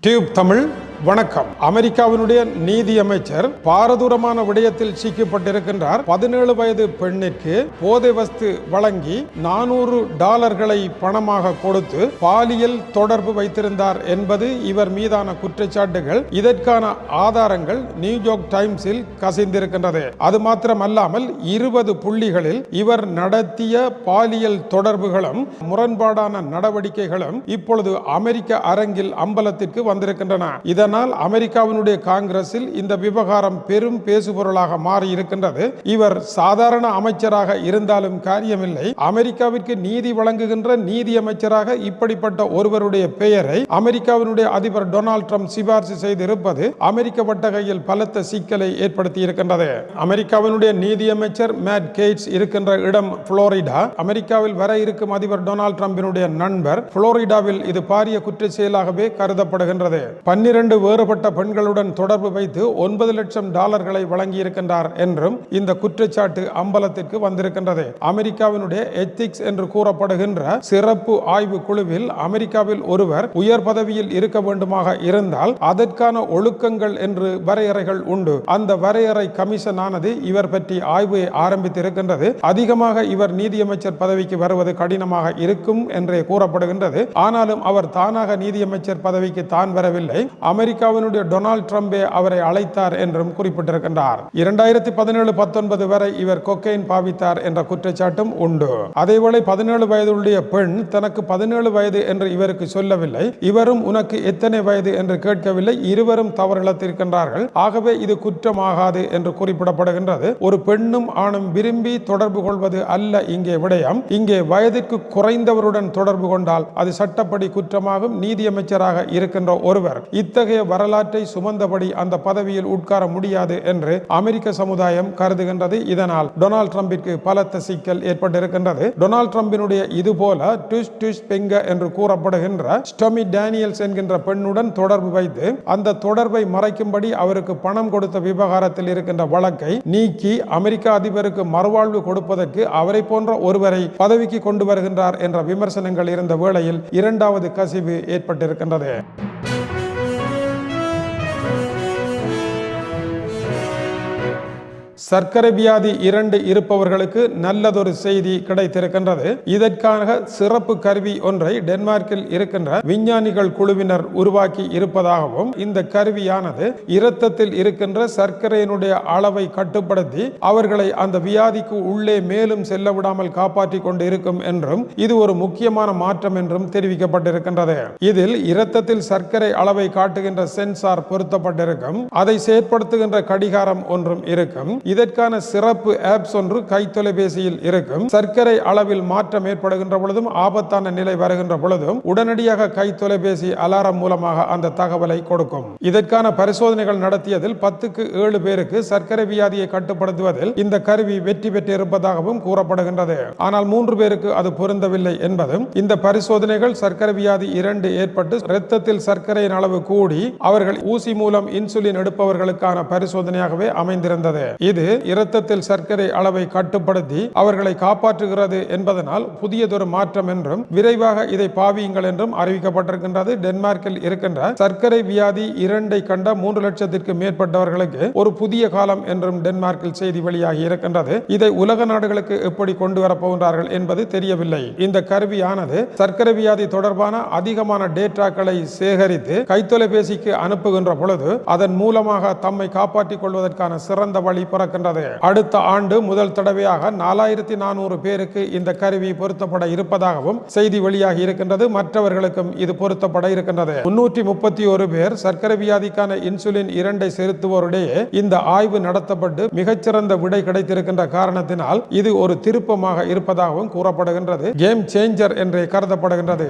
Tube Tamil. வணக்கம். அமெரிக்காவினுடைய நீதி அமைச்சர் பாரதூரமான விடயத்தில் சிக்கப்பட்டிருக்கின்றார். பதினேழு வயது பெண்ணிற்கு போதை வஸ்து வழங்கி நானூறு டாலர்களை பணமாக கொடுத்து பாலியல் தொடர்பு வைத்திருந்தார் என்பது இவர் மீதான குற்றச்சாட்டுகள். இதற்கான ஆதாரங்கள் நியூயார்க் டைம்ஸில் கசிந்திருக்கின்றது. அது மாத்திரமல்லாமல் இருபது புள்ளிகளில் இவர் நடத்திய பாலியல் தொடர்புகளும் முரண்பாடான நடவடிக்கைகளும் இப்பொழுது அமெரிக்க அரங்கில் அம்பலத்திற்கு வந்திருக்கின்றன. இதனால் அமெரிக்காவினுடைய காங்கிரஸில் இந்த விவகாரம் பெரும் பேசுபொருளாக மாறி இருக்கின்றது. இவர் சாதாரண அமைச்சராக இருந்தாலும் காரியமில்லை. அமெரிக்காவிற்கு நீதி வழங்குகின்ற நீதி அமைச்சராக இப்படிப்பட்ட ஒருவருடைய பெயரை அமெரிக்காவினுடைய அதிபர் டொனால்ட் ட்ரம்ப் சிபாரிசு செய்திருப்பது அமெரிக்க வட்டகையில் பலத்த சிக்கலை ஏற்படுத்தி இருக்கின்றது அமெரிக்காவினுடைய நீதி அமைச்சர் மேட் கேட்ஸ் இருக்கின்ற இடம் புளோரிடா. அமெரிக்காவில் வர இருக்கும் அதிபர் டொனால்ட் ட்ரம்பினுடைய நண்பர் புளோரிடாவில் இது பாரிய குற்ற செயலாகவே கருதப்படுகின்றது. பன்னிரண்டு வேறுபட்ட பெண்களுடன் தொடர்பு வைத்து ஒன்பது லட்சம் டாலர்களை வழங்கியிருக்கின்றார் என்றும் இந்த குற்றச்சாட்டு அம்பலத்திற்கு வந்திருக்கின்றது. அமெரிக்காவினுடைய எத்திக்ஸ் என்று கூறப்படுகின்ற சிறப்பு ஆய்வு குழுவில் அமெரிக்காவில் ஒருவர் உயர் பதவியில் இருக்க வேண்டுமாக இருந்தால் அதற்கான ஒழுக்கங்கள் என்று வரையறைகள் உண்டு. அந்த வரையறை கமிஷன் ஆனது இவர் பற்றி ஆய்வு ஆரம்பித்திருக்கின்றது. அதிகமாக இவர் நீதியமைச்சர் பதவிக்கு வருவது கடினமாக இருக்கும் என்றே கூறப்படுகின்றது. ஆனாலும் அவர் தானாக நீதியமைச்சர் பதவிக்கு தான் வரவில்லை. அமெரிக்காவினுடைய டொனால்ட் ட்ரம்பே அவரை அழைத்தார் என்றும் குறிப்பிட்டிருக்கின்றார். இரண்டாயிரத்தி பதினேழு பத்தொன்பது வரை இவர் கொக்கைன் பாவித்தார் என்ற குற்றச்சாட்டும் உண்டு. அதேவேளை பதினேழு வயதுடைய பெண் தனக்கு பதினேழு வயது என்று இவருக்கு சொல்லவில்லை. இவரும் உனக்கு எத்தனை வயது என்று கேட்கவில்லை. இருவரும் தவறிழத்திருக்கின்றார்கள் ஆகவே இது குற்றமாகாது என்று குறிப்பிடப்படுகின்றது. ஒரு பெண்ணும் ஆணும் விரும்பி தொடர்பு கொள்வது அல்ல இங்கே விடயம். இங்கே வயதிற்கு குறைந்தவருடன் தொடர்பு கொண்டால் அது சட்டப்படி குற்றமாகும். நீதியமைச்சராக இருக்கின்ற ஒருவர் இத்தகைய வரலாற்றை சுமந்தபடி அந்த பதவியில் உட்கார முடியாது என்று அமெரிக்க சமுதாயம் கருதுகின்றது. இதனால் டொனால்ட் ட்ரம்பிற்கு பலத்த சிக்கல் ஏற்பட்டிருக்கின்றது. டொனால்ட் ட்ரம்பினுடைய இது போல டுஸ் பெங்க என்று கூறப்படுகின்ற ஸ்டொமி டேனியல்ஸ் என்கின்ற பெண்ணுடன் தொடர்பு வைத்து அந்த தொடர்பை மறைக்கும்படி அவருக்கு பணம் கொடுத்த விவகாரத்தில் இருக்கின்ற வழக்கை நீக்கி அமெரிக்க அதிபருக்கு மறுவாழ்வு கொடுப்பதற்கு அவரை போன்ற ஒருவரை பதவிக்கு கொண்டு வருகின்றார் என்ற விமர்சனங்கள் இருந்த வேளையில் இரண்டாவது கசிவு ஏற்பட்டிருக்கின்றது. சர்க்கரை வியாதி இரண்டு இருப்பவர்களுக்கு நல்லதொரு செய்தி கிடைத்திருக்கின்றது. இதற்காக சிறப்பு கருவி ஒன்றை டென்மார்க்கில் இருக்கின்ற விஞ்ஞானிகள் குழுவினர் உருவாக்கி இருப்பதாகவும் இந்த கருவியானது இரத்தத்தில் இருக்கின்ற சர்க்கரையினுடைய அளவை கட்டுப்படுத்தி அவர்களை அந்த வியாதிக்கு உள்ளே மேலும் செல்ல விடாமல் காப்பாற்றிக் கொண்டு இருக்கும் என்றும் இது ஒரு முக்கியமான மாற்றம் என்றும் தெரிவிக்கப்பட்டிருக்கின்றது. இதில் இரத்தத்தில் சர்க்கரை அளவை காட்டுகின்ற சென்சார் பொருத்தப்பட்டிருக்கும். அதை செயற்படுத்துகின்ற கடிகாரம் ஒன்றும் இருக்கும். இதற்கான சிறப்பு ஆப்ஸ் ஒன்று கைத்தொலைபேசியில் இருக்கும். சர்க்கரை அளவில் மாற்றம் ஏற்படுகின்ற பொழுதும் ஆபத்தான நிலை வருகின்ற பொழுதும் உடனடியாக கை தொலைபேசி அலாரம் மூலமாக அந்த தகவலை கொடுக்கும். இதற்கான பரிசோதனைகள் நடத்தியதில் பத்துக்கு ஏழு பேருக்கு சர்க்கரை வியாதியை கட்டுப்படுத்துவதில் இந்த கருவி வெற்றி பெற்றிருப்பதாகவும் கூறப்படுகின்றது. ஆனால் மூன்று பேருக்கு அது பொருந்தவில்லை என்பதும் இந்த பரிசோதனைகள் சர்க்கரை வியாதி இரண்டு ஏற்பட்டு இரத்தத்தில் சர்க்கரையின் அளவு கூடி அவர்கள் ஊசி மூலம் இன்சுலின் எடுப்பவர்களுக்கான பரிசோதனையாகவே அமைந்திருந்தது. இது இரத்தத்தில் சர்க்கரை அளவை கட்டுப்படுத்தி அவர்களை காப்பாற்றுகிறது என்பதனால் புதியதொரு மாற்றம் என்றும் விரைவாக இதை பாவியுங்கள் என்றும் அறிவிக்கப்பட்டிருக்கின்றது. டென்மார்க்கில் இருக்கின்ற சர்க்கரை வியாதி இரண்டை கண்ட மூன்று லட்சத்திற்கு மேற்பட்டவர்களுக்கு ஒரு புதிய காலம் என்றும் டென்மார்க்கில் செய்தி வெளியாகி இருக்கின்றது. இதை உலக நாடுகளுக்கு எப்படி கொண்டு வரப்போகின்றார்கள் என்பது தெரியவில்லை. இந்த கருவியானது சர்க்கரை வியாதி தொடர்பான அதிகமான டேட்டாக்களை சேகரித்து கைத்தொலைபேசிக்கு அனுப்புகின்ற பொழுது அதன் மூலமாக தம்மை காப்பாற்றிக் கொள்வதற்கான சிறந்த வழி இருக்கின்றது. அடுத்த ஆண்டு முதல் தடவையாக நாலாயிரத்தி நானூறு பேருக்கு இந்த கருவி பொருத்தப்பட இருப்பதாகவும் செய்தி வெளியாகி இருக்கின்றது. மற்றவர்களுக்கும் இது பொருத்தப்பட இருக்கின்றது. முன்னூற்றி முப்பத்தி ஒரு பேர் சர்க்கரை வியாதிக்கான இன்சுலின் இரண்டை செலுத்துவோரிடையே இந்த ஆய்வு நடத்தப்பட்டு மிகச்சிறந்த விடை கிடைத்திருக்கின்ற காரணத்தினால் இது ஒரு திருப்பமாக இருப்பதாகவும் கூறப்படுகின்றது. கேம் சேஞ்சர் என்றே கருதப்படுகின்றது.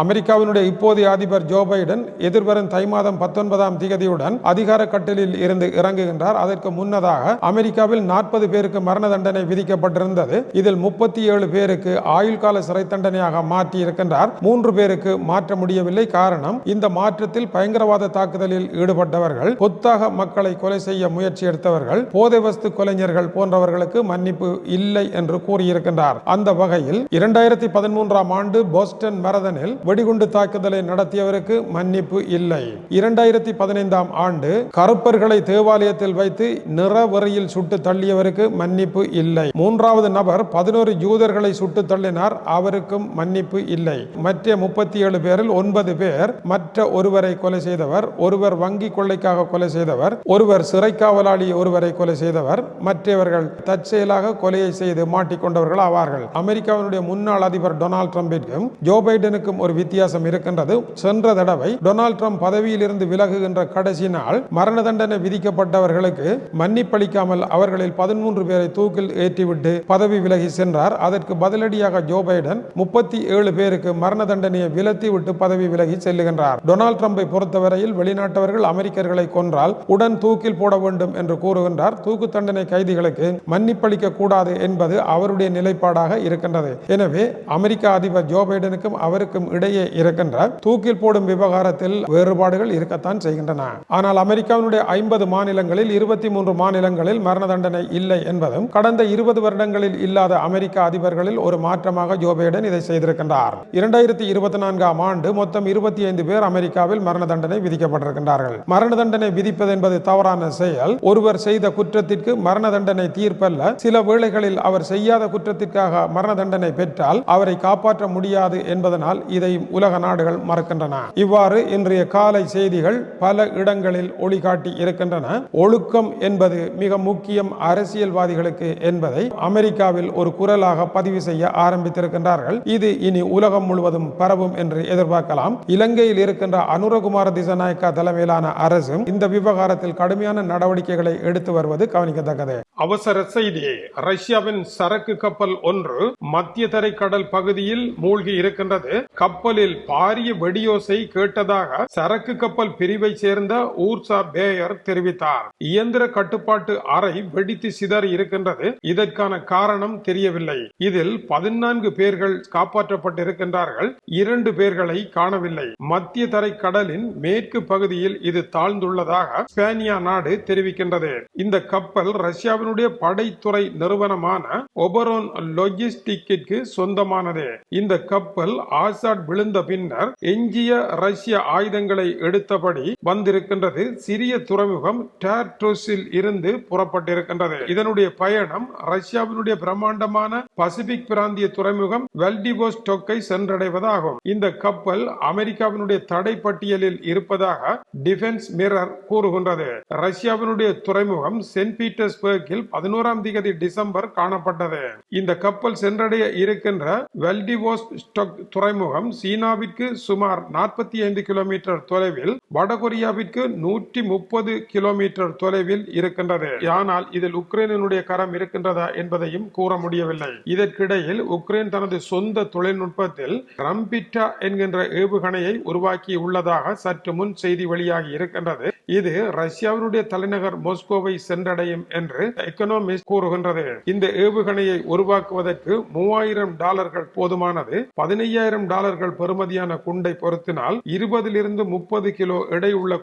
அமெரிக்காவினுடைய இப்போதைய அதிபர் ஜோ பைடன் எதிர்வரும் தை மாதம் பத்தொன்பதாம் திகதியுடன் அதிகார கட்டலில் இருந்து இறங்குகின்றார். அதற்கு முன்னதாக அமெரிக்காவில் நாற்பது பேருக்கு மரண தண்டனை விதிக்கப்பட்டிருந்தது. இதில் முப்பத்தி ஏழு பேருக்கு ஆயுள் கால சிறை தண்டனையாக மாற்றி இருக்கின்றார் மூன்று பேருக்கு மாற்ற முடியவில்லை. காரணம் இந்த மாற்றத்தில் பயங்கரவாத தாக்குதலில் ஈடுபட்டவர்கள் கொத்தாக மக்களை கொலை செய்ய முயற்சி எடுத்தவர்கள் போதை வஸ்து கொலைஞர்கள் போன்றவர்களுக்கு மன்னிப்பு இல்லை என்று கூறியிருக்கின்றார். அந்த வகையில் இரண்டாயிரத்தி பதிமூன்றாம் ஆண்டு போஸ்டன் மரதனில் வெடிகுண்டு தாக்குதலை நடத்தியவருக்கு மன்னிப்பு இல்லை. இரண்டாயிரத்தி பதினைந்தாம் ஆண்டு கருப்பர்களை தேவாலயத்தில் வைத்து நிறவெறியில் சுட்டு தள்ளியவருக்கு மன்னிப்பு இல்லை. மூன்றாவது நபர் பதினோரு யூதர்களை சுட்டு தள்ளினார் அவருக்கும் மன்னிப்பு இல்லை. மற்ற முப்பத்தி ஏழு பேரில் ஒன்பது பேர் மற்ற ஒருவரை கொலை செய்தவர் ஒருவர் வங்கி கொள்ளைக்காக கொலை செய்தவர் ஒருவர் சிறை காவலாளி ஒருவரை கொலை செய்தவர் மற்றவர்கள் தற்செயலாக கொலையை செய்து மாட்டிக்கொண்டவர்கள் ஆவார்கள். அமெரிக்காவினுடைய முன்னாள் அதிபர் டொனால்ட் ட்ரம்பிற்கும் ஜோ பைடனுக்கும் ஒரு ஒரு வித்தியாசம் இருக்கின்றது. சென்ற தடவை டொனால்ட் ட்ரம்ப் பதவியிலிருந்து விலகுகின்ற கடைசி நாள் மரண தண்டனை விதிக்கப்பட்டவர்களுக்கு மன்னிப்பளிக்காமல் அவர்களில் பதிமூன்று பேரை தூக்கில் ஏற்றிவிட்டு பதவி விலகி சென்றார். அதற்கு பதிலடியாக ஜோ பைடன் முப்பத்தி ஏழு பேருக்கு மரண தண்டனையை விலத்தி விட்டு பதவி விலகி செல்லுகின்றார். டொனால்ட் ட்ரம்பை பொறுத்தவரையில் வெளிநாட்டவர்கள் அமெரிக்கர்களை கொன்றால் உடன் தூக்கில் போட வேண்டும் என்று கூறுகின்றார். தூக்கு தண்டனை கைதிகளுக்கு மன்னிப்பளிக்க கூடாது என்பது அவருடைய நிலைப்பாடாக இருக்கின்றது. எனவே அமெரிக்க அதிபர் ஜோ பைடனுக்கும் அவருக்கும் இடையே இருக்கின்ற தூக்கில் போடும் விவகாரத்தில் வேறுபாடுகள் இருக்கத்தான் செய்கின்றன. ஆனால் அமெரிக்காவினுடைய ஐம்பது மாநிலங்களில் இருபத்தி மூன்று மாநிலங்களில் மரண தண்டனை இல்லை என்பதும் கடந்த இருபது வருடங்களில் இல்லாத அமெரிக்க அதிபர்களில் ஒரு மாற்றமாக ஜோ பைடன் இதை செய்திருக்கின்றார். இரண்டாயிரத்தி இருபத்தி நான்காம் ஆண்டு மொத்தம் இருபத்தி ஐந்து பேர் அமெரிக்காவில் மரண தண்டனை விதிக்கப்பட்டிருக்கின்றார்கள். மரண தண்டனை விதிப்பது என்பது தவறான செயல். ஒருவர் செய்த குற்றத்திற்கு மரண தண்டனை தீர்ப்பல்ல. சில வேளைகளில் அவர் செய்யாத குற்றத்திற்காக மரண தண்டனை பெற்றால் அவரை காப்பாற்ற முடியாது என்பதனால் இதை உலக நாடுகள் மறக்கின்றன. இவ்வாறு இன்றைய காலை செய்திகள் பல இடங்களில் ஒளிகாட்டி இருக்கின்றன. ஒழுக்கம் என்பது மிக முக்கியம் அரசியல்வாதிகளுக்கு என்பதை அமெரிக்காவில் ஒரு குரலாக பதிவு செய்ய ஆரம்பித்திருக்கின்றார்கள். இது இனி உலகம் முழுவதும் பரவும் என்று எதிர்பார்க்கலாம். இலங்கையில் இருக்கின்ற அனுரகுமார திசநாயக்கா தலைமையிலான அரசும் இந்த விவகாரத்தில் கடுமையான நடவடிக்கைகளை எடுத்து வருவது கவனிக்கத்தக்கது. அவசர செய்தி ரஷ்யாவின் சரக்கு கப்பல் ஒன்று மத்திய தரைக்கடல் பகுதியில் மூழ்கி இருக்கின்றது. கப்பல் கப்பலில் பாரிய வெடியோசை கேட்டதாக சரக்கு கப்பல் பிரிவை சேர்ந்த ஊர்சா பேயர் தெரிவித்தார். இயந்திர கட்டுப்பாட்டு அறை வெடித்து சிதறி இருக்கின்றது. இதற்கான காரணம் தெரியவில்லை. இதில் பதினான்கு பேர்கள் காப்பாற்றப்பட்டிருக்கின்றார்கள். இரண்டு பேர்களை காணவில்லை. மத்திய கடலின் மேற்கு பகுதியில் இது தாழ்ந்துள்ளதாக ஸ்பேனியா நாடு தெரிவிக்கின்றது. இந்த கப்பல் ரஷ்யாவினுடைய படைத்துறை நிறுவனமான ஒபரோன் லொஜிஸ்டிக்கிற்கு சொந்தமானது. இந்த கப்பல் ஆசாட் விழுந்த பின்னர் எஞ்சிய ரஷ்ய ஆயுதங்களை எடுத்தபடி வந்திருக்கின்றது சிறிய துறைமுகம் டேர்டோஸில் இருந்து புறப்பட்டிருக்கின்றது. இதனுடைய பயணம் ரஷ்யாவினுடைய பிரம்மாண்டமான பசிபிக் பிராந்திய துறைமுகம் வெல்டிவோஸ்டோக்கை சென்றடைவதாகும். இந்த கப்பல் அமெரிக்காவினுடைய தடை பட்டியலில் இருப்பதாக டிஃபென்ஸ் மிரர் கூறுகின்றது. ரஷ்யாவினுடைய துறைமுகம் சென்ட் பீட்டர்ஸ்பர்கில் பதினோராம் தேதி டிசம்பர் காணப்பட்டது. இந்த கப்பல் சென்றடைய இருக்கின்ற வெல்டிவோஸ்டோக் துறைமுகம் சீனாவிற்கு சுமார் நாற்பத்தி ஐந்து கிலோமீட்டர் தொலைவில் வடகொரியாவிற்கு நூற்றி முப்பது கிலோமீட்டர் தொலைவில் இருக்கின்றது. ஆனால் இதில் உக்ரைனுடைய கரம் இருக்கின்றதா என்பதையும் கூற முடியவில்லை. இதற்கிடையில் உக்ரைன் தனது சொந்த தொழில்நுட்பத்தில் ரம்பிட்டா என்கின்ற ஏவுகணையை உருவாக்கி உள்ளதாக சற்று முன் செய்தி வெளியாகி இருக்கின்றது. இது ரஷ்யாவினுடைய தலைநகர் மோஸ்கோவை சென்றடையும் என்று எக்கனாமிஸ்ட் கூறுகின்றது. இந்த ஏவுகணையை உருவாக்குவதற்கு மூவாயிரம் டாலர்கள் போதுமானது பதினையாயிரம் டாலர்கள் பெறுமதியான குண்டை பொருத்தினால் இருபதிலிருந்து முப்பது கிலோ எடை உள்ள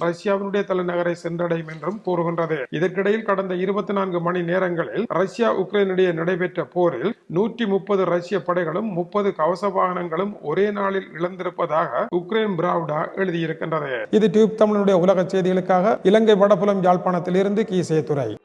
ரஷ்யாவினுடைய தலைநகரை சென்றடையும் என்றும் கூறுகின்றது. இதற்கிடையில் கடந்த இருபத்தி நான்கு மணி நேரங்களில் ரஷ்யா உக்ரைனிடையே நடைபெற்ற போரில் நூற்றி முப்பது ரஷ்ய படைகளும் முப்பது கவச வாகனங்களும் ஒரே நாளில் இழந்திருப்பதாக உக்ரைன் பிராவ்டா எழுதியிருக்கின்றது. இது டியூப் தமிழனுடைய உலக செய்திகளுக்காக இலங்கை வடபுலம் யாழ்ப்பாணத்தில் இருந்து கீசே துறை